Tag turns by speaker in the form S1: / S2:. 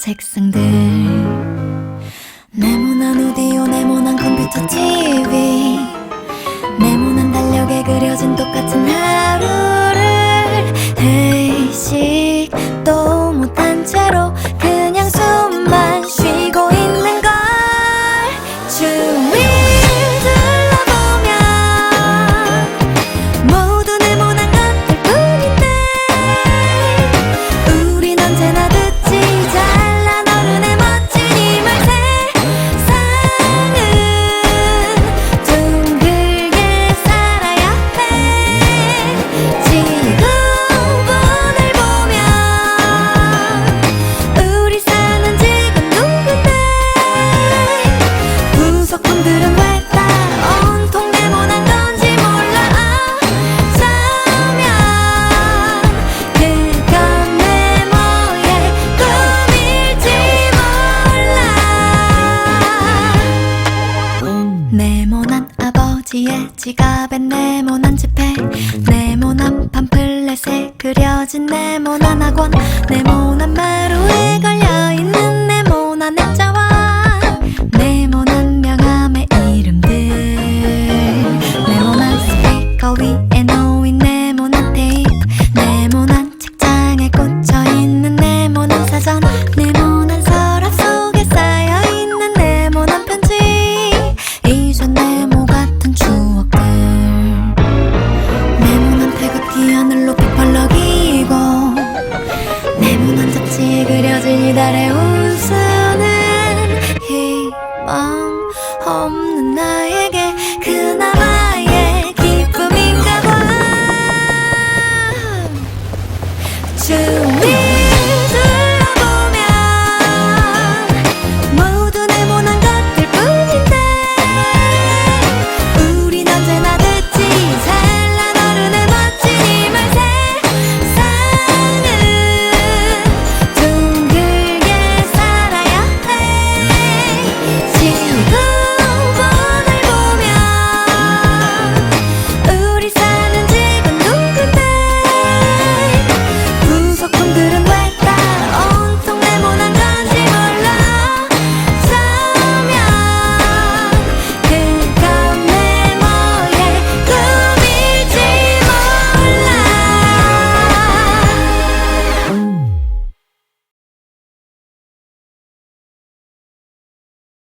S1: 책상들. 네모난 오디오 네모난 컴퓨터 TV 네모난 달력에 그려진 똑같은 네모난 아버지의 지갑에 네모난 지폐 네모난 팜플렛에 그려진 네모난 학원 네모난 걸려 다시 그려진 이달의 웃음은 희망 없는 나에게 그나마의 기쁨인가 봐. 주님